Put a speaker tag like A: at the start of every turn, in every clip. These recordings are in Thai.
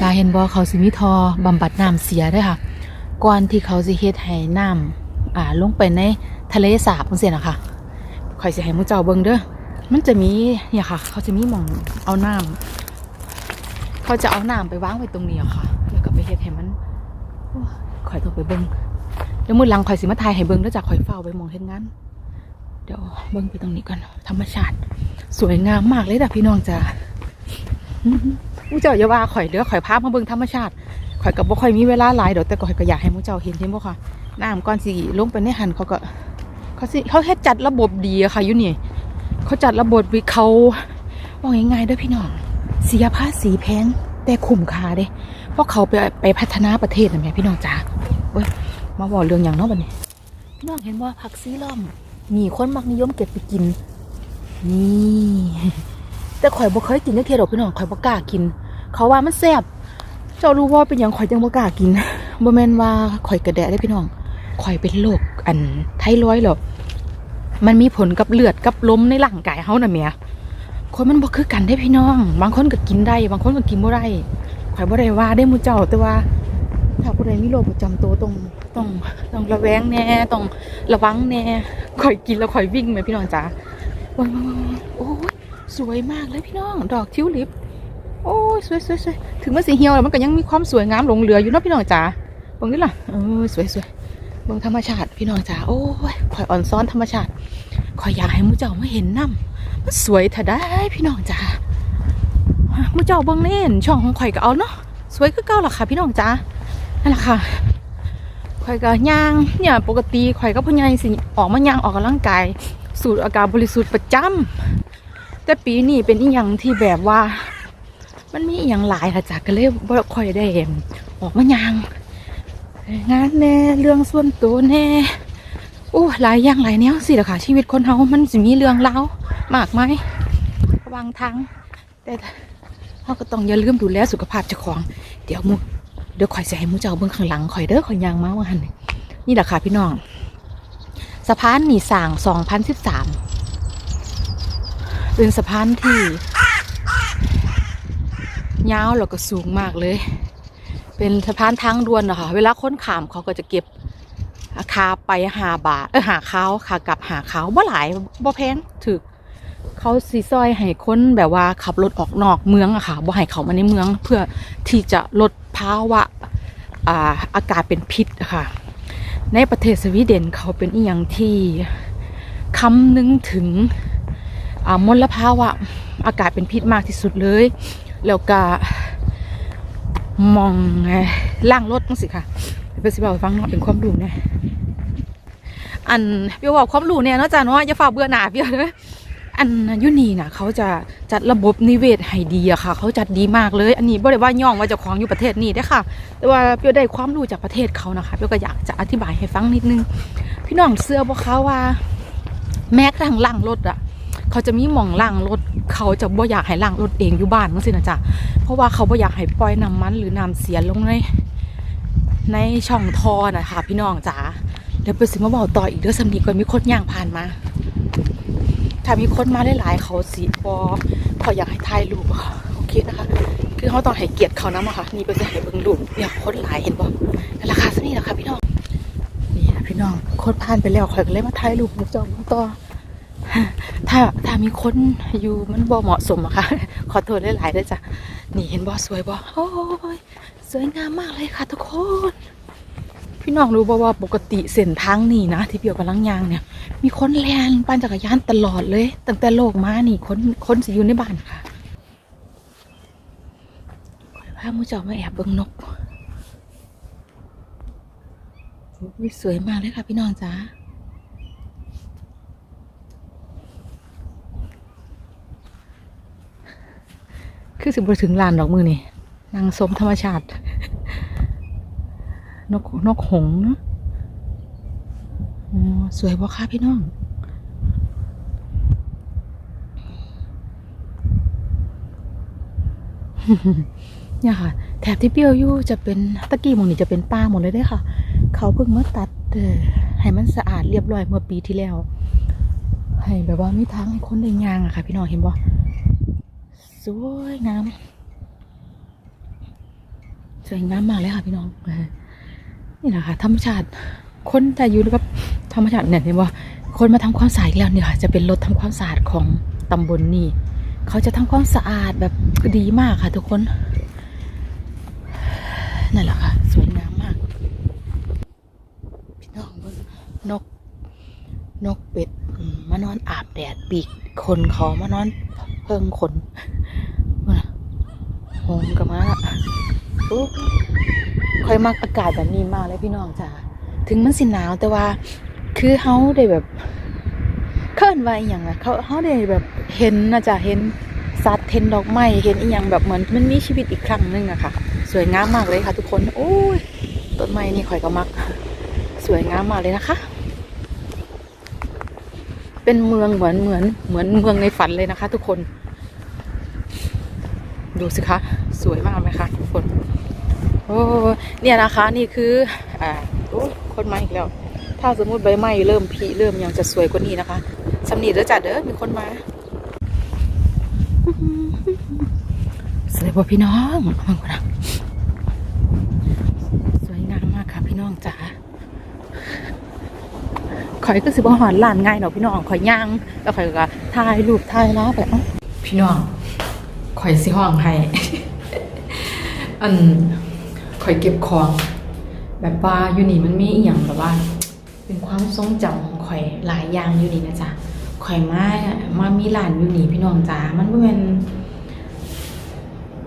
A: จ้าเห็นบ่เขาสิมีทอบำบัดน้ำเสียด้วยค่ะ ก่อนที่เขาสิเฮ็ดให้น้ำอ่าลงไปในทะเลสาบจังซี่นะคะข่อยสิให้มูเจ้าเบิ่งเด้อมันจะมีเนี่ยค่ะ เขาจะมีหม่องเอาน้ำเขาจะเอาน้ำไปวางไว้ตรงนี้อะค่ะ แล้วก็ไปเฮ็ดให้มันโอ้ยข่อยต้องไปเบิ่งเดี๋ยวมือหลังข่อยสิมาถ่ายให้เบิ่งเด้อจากข่อยเฝ้าไปมองเฮ็ดงานเดี๋ยวเบิ่งไปตรงนี้ก่อนธรรมชาติ สวยงามมากเลยจ้ะพี่น้องจ้า มูเจ้าอย่าว่าข่อยเด้อข่อยพามาเบิ่งธรรมชาติข่อยก็บ่ค่อยมีเวลาหลายดอกแต่ข่อยก็อยากให้มูเจ้าเห็นเห็นบ่ค่ะน้ำก่อนสิลงไปในหันเขาก็เขาสิเขาเฮ็ดจัดระบบดีอะค่ะอยู่นี่เขาจัดระบบวิเขาว่าง่ายๆเด้อพี่น้องเสียภาษีแพงแต่คุ้มค่าเด้เพราะเขาไปไปพัฒนาประเทศนะแม่พี่น้องจ้าโอ้ยมาบอกเรื่องอย่างนาะบัดนี้พี่น้องเห็นว่าผักซีล่อมมีคนมักนิยมเก็บไปกินนี่ แต่ข่อยบ่เคยกินจักเทียดอกพี่น้องข่อยบ่กล้ากิน เขาว่ามันแซ่บเจ้ารู้ว่าเป็นหยังข่อยจังบ่กล้ากินบ่แม่นว่าข่อยกระแดะได้พี่น้องข่อยเป็นโรคอันไทรอยด์หรอกมันมีผลกับเลือดกับลมในร่างกายเฮาน่ะแหม่คนมันบ่คือกันได้พี่น้อง บางคนก็กินได้ บางคนก็กินบ่ได้ข่อยบ่ได้ว่าได้มูเจ้าแต่ว่า ถ้าผู้ใดมีโรคประจำตัวต้องต้องต้องระแวงแน่ต้องระวังแน่ข่อยกินแล้วข่อยวิ่งไหมพี่น้องจ๋าว้าวๆโอ้ สวยมากเลยพี่น้อง ดอกทิวลิป โอ้ยสวยสวยสวยถึงมันสีเหี่ยวแล้วมันก็ยังมีความสวยงามหลงเหลืออยู่เนาะพี่น้องจ๋าเบิ่งนี่ล่ะเออสวยสวยเบิ่งธรรมชาติพี่น้องจ๋าโอ้ยข่อยอ่อนซ้อนธรรมชาติข่อยอยากให้มูเจ้ามาเห็นน้ำมันสวยถ้าได้พี่น้องจ๋ามูเจ้าเบิ่งเล่นช่องของข่อยก็เอาเนาะสวยคือเก่าล่ะค่ะ พี่น้องจ๋านั่นแหละค่ะข่อยก็ย่างเนี่ยปกติข่อยก็พ่อใหญ่สิออกมาย่างออกกำลังกายสูดอากาศบริสุทธิ์ประจำ แต่ปีนี้เป็นอีหยังที่แบบว่า มันมีอีหย่างหลายค่ะจากก็เลยบ่ค่อยได้เออกมายังงานแน่เรื่องส่วนตัวแน่โอ้หลายอย่างหลายแนวสิละค่ะ ชีวิตคนเฮามันสิมีเรื่องเล่ามากไหมายระวังทางแต่เราก็ต้องอย่าลืมดูแลสุขภาพเจ้าของ เดี๋ยวมูเดี๋ยวข่อยจะให้มูเจ้าเบื้องข้างหลังข่อยเด้อข่อยยางมาว่าหันนี่นี่แหละค่ะพี่น้องสะพานหนีสาง2013 เป็นสะพานที่ยาวแล้วก็สูงมากเลย เป็นสะพานทางด่วนนะคะเวลาค้นขามเขาก็จะเก็บคาไปหาบาทเออหาเขาขากลับหาเขาบ่หลายบ่แพงถึกเขาสีซอยให้คนแบบว่าขับรถออกนอกเมืองอะค่ะบ่ให้เขามาในเมืองเพื่อที่จะลดภาวะอาอากาศเป็นพิษะค่ะ ในประเทศสวีเดนเขาเป็นอีหยังที่คำนึงถึง มลภาวะอากาศเป็นพิษมากที่สุดเลย แล้วก็มองล่างรถมั้งสิค่ะเป็นสิบเอาฟังเนาะเป็นความรู้เนี่ยอันเปียวบอกความรู้เนี่ยนาะจ้าเนาะอย่าฝ่าเบื่อหนาเปียวเลยอันยูนีน่ะ เขาจะจัดระบบนิเวศให้ดีอะค่ะ เขาจัดดีมากเลย อันนี้บ่ได้ว่าย่องว่าจะของอยู่ประเทศนี้ได้ค่ะ แต่ว่าเปียวได้ความรู้จากประเทศเขานะคะเปียวก็อยากจะอธิบายให้ฟังนิดนึง พี่น้องเสื้อบ่คะว่า แม้กระทั่งล่างรถอะ เขาจะมีหม่องล่างรถ เขาจะบ่อยากให้ล่างรถเองอยู่บ้านมั้งสินะจ๊ะเพราะว่าเขาบ่อยากให้ปล่อยน้ำมันหรือน้ำเสียลงในในช่องท่อนะคะพี่น้องจ๋าเดี๋ยวไปสิมาบอกต่ออีกเด้อสำนีก่อนมีคนย่างผ่านมา ถ้ามีคนมาหลายๆเขาสิบอขาอยากให้ถ่ายรูปอะค่ะโอเคนะคะ คือเขาต้องให้เกียรติเขานะมาค่ะ นี่ก็จะให้เบิ่งรูปอยากคนหลายเห็นบ่ราคาสักนี่แหละค่ะพี่น้องนี่นะพี่น้องคนผ่านไปแล้วข่อยก็เลยมาถ่ายรูปมุกจอมต่อ ถ้าถ้ามีคนอยู่มันบ่เหมาะสมอะค่ะ ขอโทษหลายๆด้วยจ้ะ นี่เห็นบ่สวยบ่โอ้ยสวยงามมากเลยค่ะทุกคน พี่น้องรู้บ่ว่าปกติเส้นทางนี่นะ ที่เปียวกำลังยางเนี่ย มีคนแลนปั่นจักรยานตลอดเลย ตั้งแต่โลกมานี่คนคนสิอยู่ในบ้านค่ะขอพามูจ้ามาแอบเบิ่งนกอุ๊ยสวยมากเลยค่ะพี่น้องจ้า คือสิบถึงลานดอกมือนี่นางสมธรรมชาติ นกนกหงส์เนะสวยบ่ค่ะพี่น้องเนี่ยค่ะ แถบที่เปรี้ยวอยู่จะเป็นตะกี้หมองนี่จะเป็นป่าหมดเลยด้ค่ะ เขาเพิ่งมาตัดให้มันสะอาดเรียบร้อยเมื่อปีที่แล้ว ให้แบบว่ามีทางให้คนได้ยางอะค่ะ พี่น้องเห็นบ่ วยงามสวยงามมากเลยค่ะพี่น้องนี่แหละค่ะธรรมชาติคนแต่อยู่กับธรรมชาติเนี่ยเห็นว่าคนมาทำความสะอาดแล้วเนี่ยค่ะจะเป็นรถทำความสะอาดของตำบลนี่เขาจะทำความสะอาดแบบดีมากค่ะทุกคนนั่นแหละค่ะ สวยงามมาก พี่น้องนกนกเป็ดมานอนอาบแดดปีกคนเขามานอนเพิ่งขน หงกับมาโอ้ค่อยมักอากาศแบบนี้มากเลยพี่น้องจ้าถึงมันสิหนาวแต่ว่าคือเฮาได้แบบเคลื่อนไหวอย่างอะเขาเฮาได้แบบเห็นนะจ๊ะเห็นสัตว์เห็นดอกไม้เห็นอีหยังแบบเหมือนมันมีชีวิตอีกครั้งหนึงอะค่ะ สวยงามมากเลยค่ะ ทุกคนโอ้ยต้นไม้นี่ข่อยก็มัก สวยงามมากเลยนะคะ เป็นเมืองเหมือนเหมือนเหมือนเมืองในฝันเลยนะคะ ทุกคน ดูสิคะ สวยมากไหมคะทุกคน โอ้เนี่ยนะคะนี่คืออ่าโอ้คนมาอีกแล้ว ถ้าสมมุติใบไม้เริ่มผลิเริ่มยังจะสวยกว่านี้นะคะสำนีเด้อจ้ะเด้อมีคนมาสวยป่พี่น้องมองกันสวยงามมากค่ะพี่น้องจ๋าข่อยก็สิบ่หอนหลานง่ายเนาะพี่น้องข่อยย่างแล้วข่อยก็ถ่ายรูปถ่ายล้าไปเอ้าพี่น้อง ข่อยสิห้องให้อันข่อยเก็บของ แบบว่าอยู่นี่มันมีอีหยังแบบว่า เป็นความทรงจำของข่อยหลายอย่างอยู่นี่นะจ๊ะข่อยมามามีหลานอยู่นี่พี่น้องจ๋ามันบ่แม่น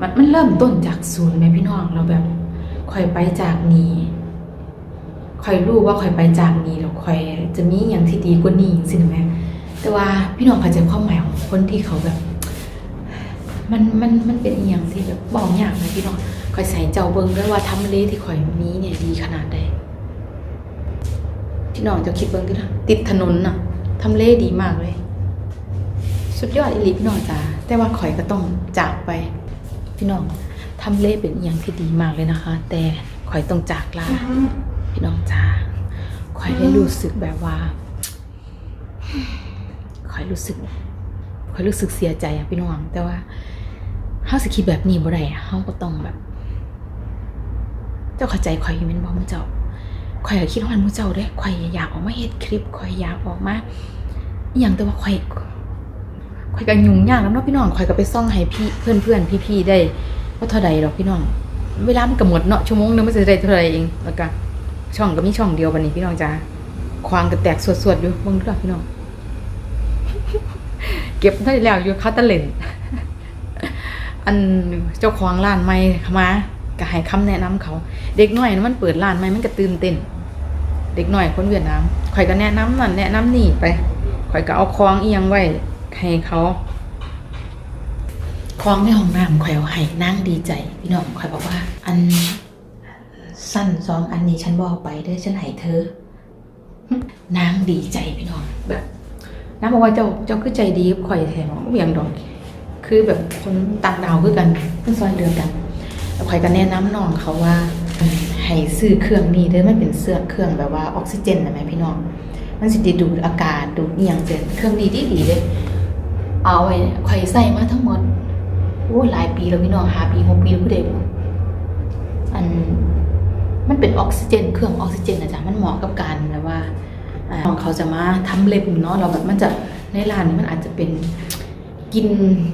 A: มันมันเริ่มต้นจากศูนย์ไหมพี่น้องเราแบบข่อยไปจากนี้ข่อยรู้ว่าข่อยไปจากนี้แล้วข่อยจะมีอย่างที่ดีกว่านี้สิแม่แต่ว่าพี่น้องเข้าใจความหมายของคนที่เขาแบบ มันมันมันเป็นอหย่างที่แบบบอกยากนะพี่น้องข่อยใส่เจ้าเบิ่งด้วยว่าทำเลที่ข่อยมีเนี่ยดีขนาดใดพี่น้องจะคิดเบิ่งดิล่ะติดถนนน่ะทำเลดีมากเลย สุดยอดอีหลีพี่น้องจ้าแต่ว่าข่อยก็ต้องจากไป พี่น้องทำเลเป็นอหย่างที่ดีมากเลยนะคะ แต่ข่อยต้องจากลาพี่น้องจ้าข่อยได้รู้สึกแบบว่าข่อยรู้สึกข่อยรู้สึกเสียใจอะพี่น้องแต่ว่า เฮาสิคิดแบบนี้บ่ได้อะเฮาก็ต้องแบบ เจ้าเข้าใจข่อยอยู่แม่นบ่มือเจ้าข่อยก็คิดว่ามันมูเจ้าด้ข่อยอยากออกมาเฮ็ดคลิปข่อยอยากออกมาอย่างแต่ว่าข่อยข่อยก็ยุ่งยากแล้วเนาะพี่น้องข่อยก็ไปซ่องให้พี่เพื่อนเพื่อนพี่ๆได้ว่าเท่าใดดอกพี่น้อง เวลามันก็หมดเนาะชั่วโมงนึงมันจะได้เท่าใดเองแล้วก็ช่องก็มีช่องเดียวบัดนี้พี่น้องจ้าควางก็แตกสวดๆอยู่เบิ่งดูล่พี่น้อง เก็บได้แล้วอยู่คาตะเลน อันเจ้าของร้านใหม่มาก็ให้คำแนะนำเขา เด็กน้อยมันเปิดร้านใหม่มันก็ตื่นเต้น เด็กน้อยคนเวียดนามข่อยก็แนะนำนั่นแนะนำนี่ไปข่อยก็เอาคลองเอียงไว้ให้เขาคลองในห้องน้ำข่อยเอาให้นั่งดีใจ พี่น้องข่อยบอกว่า อันสั้นสองอันนี้ฉันบอกไปเด้อฉันให้เธอนางดีใจพี่น้องแบบนางบอกว่าเจ้าเจ้าคือใจดีข่อยแถมเวียงดอก คือแบบคนต่างดาวคือกันเพิ่นซอยเดือกันแล้วข่อยก็แนะนำน้องเขาว่าให้ซื้อเครื่องนี้เด้อมันเป็นเสื้อเครื่องแบบว่าออกซิเจนนะแม่พี่น้อง มันสิด้ดูดอากาศดูดอียงเจนเครื่องนี้ดีดีเด้เอาไว้ข่อยใส่มาทั้งหมดโอ้หลายปีแล้วพี่น้องหาปีหกปีแล้วผู้ใดบ่อันมันเป็นออกซิเจน เครื่องออกซิเจนนะจ๊ะมันเหมาะกับการแบบว่าอ่าของเขาจะมาทำเล็บเนาะเราแบบมันจะในร้านนี้มันอาจจะเป็น กิน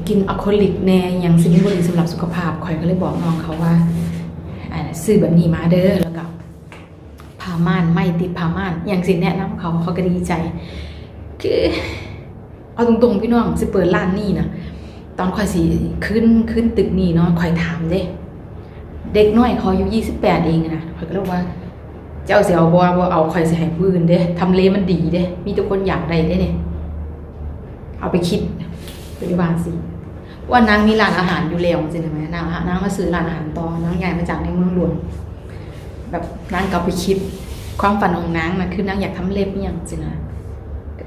A: กินอะคริลิกแน่อยังสิ่งที่บริสำหรับสุขภาพข่อยก็เลยบอกน้องเขาว่าอ่าซื้อแบบนี้มาเด้อแล้วก็ผ้าม่านไม่ติดผ้าม่าน อย่างสิแนะนำเขาเขาก็ดีใจ คือเอาตรงๆพี่น้องสิเปิดร้านนี่นะตอนข่อยสิขึ้นขึ้นตึกนี่เนาะข่อยถามเด้ เด็กน้อยเขาอายุยี่สิบแปดเองนะข่อยก็เลยว่า เจ้าเสียเอาบ่ว่าเอาข่อยสิให้ผู้อื่นเด้ทำเลมันดีเด้ มีทุกคนอยากได้เด้เนี่ยเอาไปคิด ปัจจุบันสิว่านางมีร้านอาหารอยู่แล้วจริงไหมนางนางมาซื้อร้านอาหารตอนางใหญ่มาจากในเมืองหลวงแบบนางกลับไปคิด ความฝันของนางนะคือนางอยากทำเล็บอหย่างสิงนะ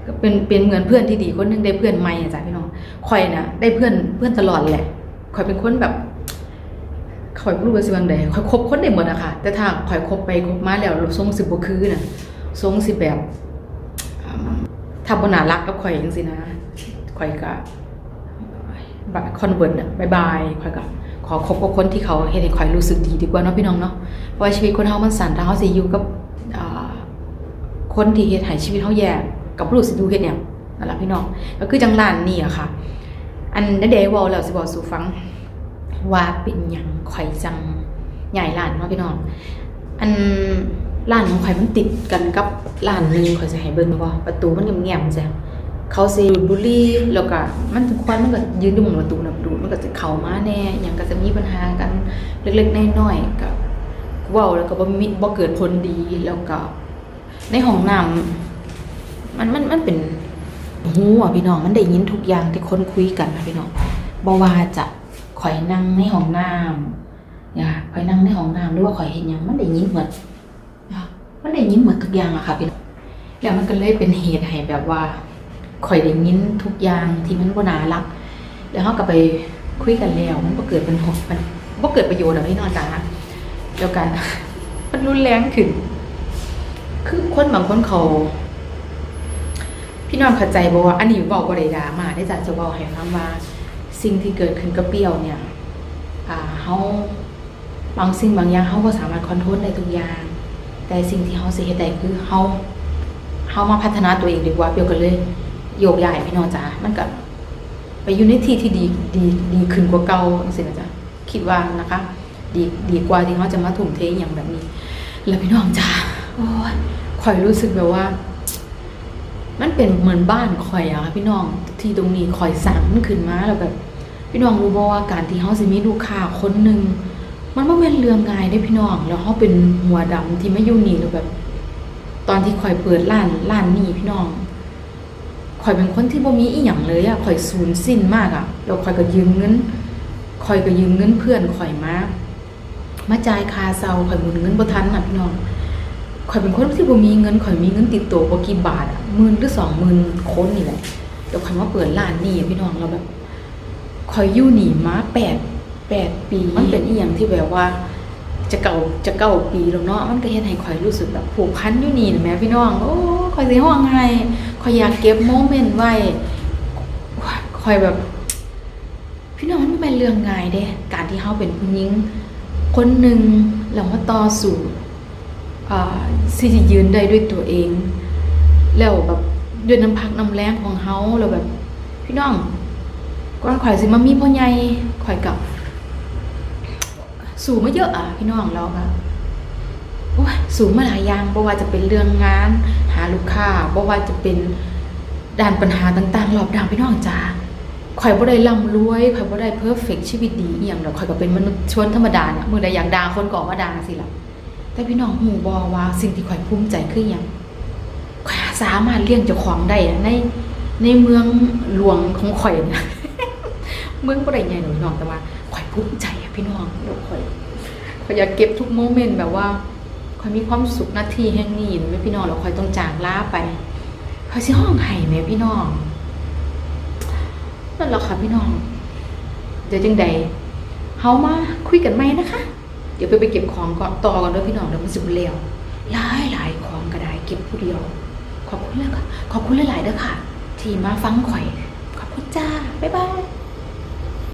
A: ก็เป็นเป็นเหมือนเพื่อนที่ดีคนหนึงได้เพื่อนใหม่จ้ะพี่น้องคอยนะได้เพื่อนเพื่อนตลอดแหละคอยเป็นคนแบบคอยรู้ว่าสิบางใดคอยคบคนได้หมดอะค่ะ แต่ถ้าคอยคบไปคบมาแล้วทรงสิบบ่คือน่ะทรงสิแบบถ้าบนารักกับคอยจังซี่นะคอยก็ คอนเวิร์ตเนี่ยบายบายคอยกับขอคบกับคนที่เขาเฮ็ดให้ข่อยรู้สึกดีดีกว่าเนาะพี่น้องเนาะเพราะว่าชีวิตคนเฮามันสั้นถ้าเฮาสิอยู่กับคนที่เฮ็ดให้ชีวิตเฮาแย่กับรู้สิดูเฮ็ดหยังนั่นล่ะพี่น้องก็คือจังร้านนี่อะค่ะ อันเดยวเว้าแล้วสิบอกสู่ฟังว่าเป็นหยังข่อยจังใหญ่ร้านเนาะพี่น้องอันร้านของข่อยมันติดกันกับร้านหนึงข่อยสิให้เบิ่งบ่ประตูมันเงียบๆจัง เขาสิดูดบุหรี่แล้วก็มันควันมันก็ยืนอยู่หมองประตูนะดูดมันก็จะเข้ามาแน่ยังก็จะมีปัญหากันเล็กๆน้อยๆก็เว้าแล้วก็บ่มีบ่เกิดผลดีแล้วก็ ในห้องน้ำมันมันมันเป็นหูอะพี่น้องมันได้ยินทุกอย่างที่คนคุยกันนะพี่น้องบ่ว่าจะข่อยนั่งในห้องน้ำเนี่ยข่อยนั่งในห้องน้ำหรือว่าข่อยเห็นหยังมันได้ยินหมดนมันได้ยินหมดทุกอย่างอะค่ะพี่น้องแล้วมันก็เลยเป็นเหตุให้แบบว่า ข่อยได้ยินทุกอย่างที่มันบ่น่ารัก แล้วเขาก็ไปคุยกันแล้ว มันบ่เกิดเป็นหกมันบ่เกิดประโยชน์อะพี่น้องจ๋าแล้วกัน มันรุนแรงขึ้น คือคนบางคนเขา พี่น้องเข้าใจบ่ว่าอันนี้บอกบ่ได้ดามาได้จ้ะจะบอกให้ฟังว่า สิ่งที่เกิดขึ้นกับเปี้ยวเนี่ย อ่าเฮาบางสิ่งบางอย่างเฮาบ่สามารถคอนโทรลได้ทุกอย่าง แต่สิ่งที่เฮาเฮ็ดได้คือเฮาเฮามาพัฒนาตัวเองดีกว่าเปียวก็เลย โยกย้ายพี่น้องจ๋ามันก็ไปอยู่ในที่ที่ดีดีดีขึ้นกว่าเก่าจังซี่นะจ๊ะคิดว่านะคะ ดีดีกว่าที่เฮาจะมาทุ่มเทอย่างแบบนี้ แล้วพี่น้องจ๋าโอ้ยข่อยรู้สึกแบบว่า มันเป็นเหมือนบ้านข่อยอะค่ะพี่น้องที่ตรงนี้ข่อยสร้างมันขึ้นมาแล้วแบบ พี่น้องรู้บ่ว่าการที่เฮาสิมีลูกค้าคนหนึ่งมันบ่แม่นเรื่องง่ายเด้พี่น้อง แล้วเฮาเป็นหัวดำที่ไมาอยู่นี่แล้วแบบ ตอนที่ข่อยเปิดร้านร้านนี้พี่น้อง ข่อยเป็นคนที่บ่มีอีหยังเลยอะข่อยสูญสิ้นมากอะแล้วข่อยก็ยืมเงินข่อยก็ยืมเงินเพื่อนข่อยมามาจ่ายคาเซาข่อยหมุนเงินบ่ทันน่ะพี่น้องข่อยเป็นคนที่บ่มีเงินข่อยมีเงินติดตัวบ่กี่บาทอะหมื่นหรือสองหมื่นคนนี่แหละเดี๋ยวข่อยมาเปิดร้านนี่พี่น้องเราแบบข่อยอยู่นี่มาแปดแปดปี มันเป็นอีหยังที่แบบว่า จะเก่าจะเก่าปีแล้วเนาะมันก็เฮ็ดให้ข่อยรู้สึกแบบผูกพันอยู่นี่นะแม่พี่น้องโอ้ข่อยสิฮ้องไห้ข่อยอยากเก็บโมเมนต์ไว้ข่อยแบบ พี่น้องมันไม่เป็นเรื่องง่ายเด้ การที่เฮาเป็นผู้หญิงคนหนึ่งแล้วมาต่อสู้อ่าที่จะยืนได้ด้วยตัวเอง แล้วแบบด้วยน้ำพักน้ำแรงของเฮาแล้วแบบ พี่น้องก่อนข่อยสิมามีพ่อใหญ่ข่อยกับ สู่มาเยอะอะพี่น้องเราค่ะโอ้ยสูงมาหลายอย่างบ่ว่าจะเป็นเรื่องงาน หาลูกค้าบ่ว่าจะเป็นด้านปัญหาต่างๆรอบด้านพี่น้องจ้าข่อยบ่ได้ร่ำรวยข่อยบ่ได้เพอร์เฟกชีวิตดีอีหยังดอกข่อยก็เป็นมนุษย์ชนธรรมดาเนี่ยเมื้อใดอยากด่าคนก็ออกมาด่าสิล่ะแต่พี่น้องหูบอว่าสิ่งที่ข่อยภูมิใจคืออย่างข่อยสามารถเลี้ยงเจ้าของได้ในในเมืองหลวงของข่อยเนี่ยเมืองบ่ได้ใหญ่หนูพี่น้องแต่ว่าข่อยภูมิใจ พี่น้องแล้วข่อยข่อยอยากเก็บทุกโมเมนต์แบบว่าข่อยมีความสุขนาทีแห่งนี้แม่พี่น้องแล้วข่อยต้องจากลาไปข่อยสิห้องไห้แม่พี่น้องนั่นแหละค่ะพี่น้อง เดี๋ยวจังใดเฮามาคุยกันไหมนะคะ เดี๋ยวไปไปเก็บของก่อนต่อกันด้วยพี่น้องเดี๋ยวมันสิบเร็วหลายหลายของก็ได้เก็บผู้เดียว ขอบคุณแล้วค่ะ ขอบคุณหลายๆเด้อค่ะ ที่มาฟังข่อย ขอบคุณจ้า บ๊ายบาย